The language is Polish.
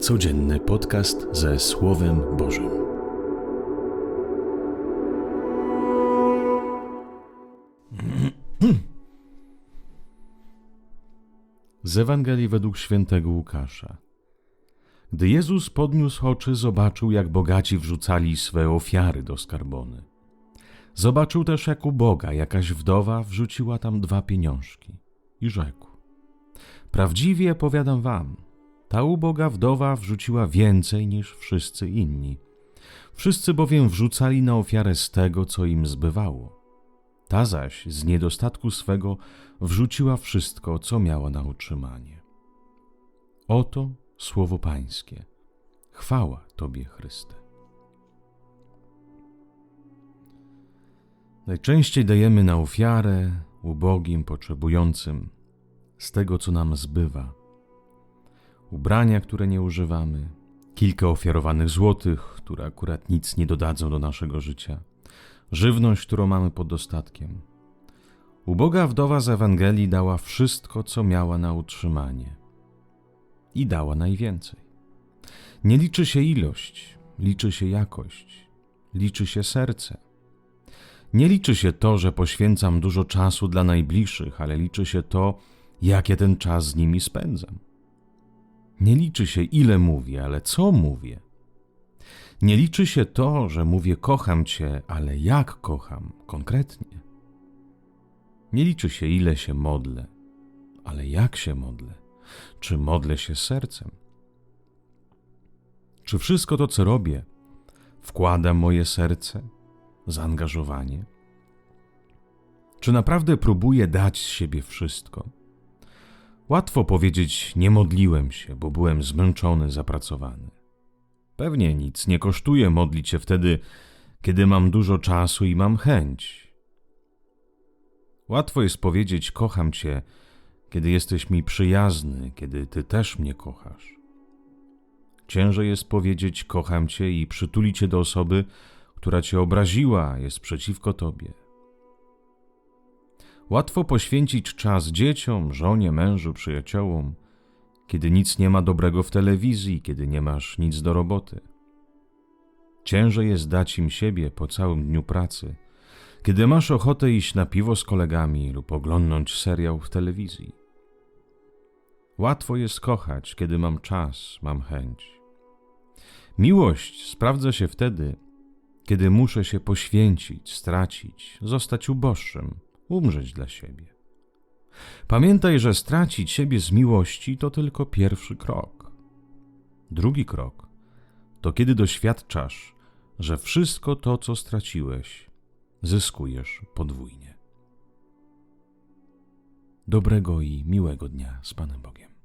Codzienny podcast ze Słowem Bożym. Z Ewangelii według świętego Łukasza. Gdy Jezus podniósł oczy, zobaczył, jak bogaci wrzucali swe ofiary do skarbony. Zobaczył też, jak u Boga jakaś wdowa wrzuciła tam dwa pieniążki i rzekł: Prawdziwie powiadam wam, ta uboga wdowa wrzuciła więcej niż wszyscy inni. Wszyscy bowiem wrzucali na ofiarę z tego, co im zbywało. Ta zaś z niedostatku swego wrzuciła wszystko, co miała na utrzymanie. Oto słowo Pańskie. Chwała Tobie, Chryste. Najczęściej dajemy na ofiarę ubogim, potrzebującym z tego, co nam zbywa. Ubrania, które nie używamy, kilka ofiarowanych złotych, które akurat nic nie dodadzą do naszego życia, żywność, którą mamy pod dostatkiem. Uboga wdowa z Ewangelii dała wszystko, co miała na utrzymanie. I dała najwięcej. Nie liczy się ilość, liczy się jakość, liczy się serce. Nie liczy się to, że poświęcam dużo czasu dla najbliższych, ale liczy się to, jakie ten czas z nimi spędzam. Nie liczy się, ile mówię, ale co mówię. Nie liczy się to, że mówię kocham cię, ale jak kocham konkretnie. Nie liczy się, ile się modlę, ale jak się modlę. Czy modlę się sercem? Czy wszystko to, co robię, wkłada moje serce, zaangażowanie? Czy naprawdę próbuję dać z siebie wszystko? Łatwo powiedzieć, nie modliłem się, bo byłem zmęczony, zapracowany. Pewnie nic nie kosztuje modlić się wtedy, kiedy mam dużo czasu i mam chęć. Łatwo jest powiedzieć, kocham cię, kiedy jesteś mi przyjazny, kiedy ty też mnie kochasz. Ciężej jest powiedzieć, kocham cię i przytulić cię do osoby, która cię obraziła, jest przeciwko tobie. Łatwo poświęcić czas dzieciom, żonie, mężu, przyjaciołom, kiedy nic nie ma dobrego w telewizji, kiedy nie masz nic do roboty. Ciężej jest dać im siebie po całym dniu pracy, kiedy masz ochotę iść na piwo z kolegami lub oglądnąć serial w telewizji. Łatwo jest kochać, kiedy mam czas, mam chęć. Miłość sprawdza się wtedy, kiedy muszę się poświęcić, stracić, zostać uboższym – umrzeć dla siebie. Pamiętaj, że stracić siebie z miłości to tylko pierwszy krok. Drugi krok to kiedy doświadczasz, że wszystko to, co straciłeś, zyskujesz podwójnie. Dobrego i miłego dnia z Panem Bogiem.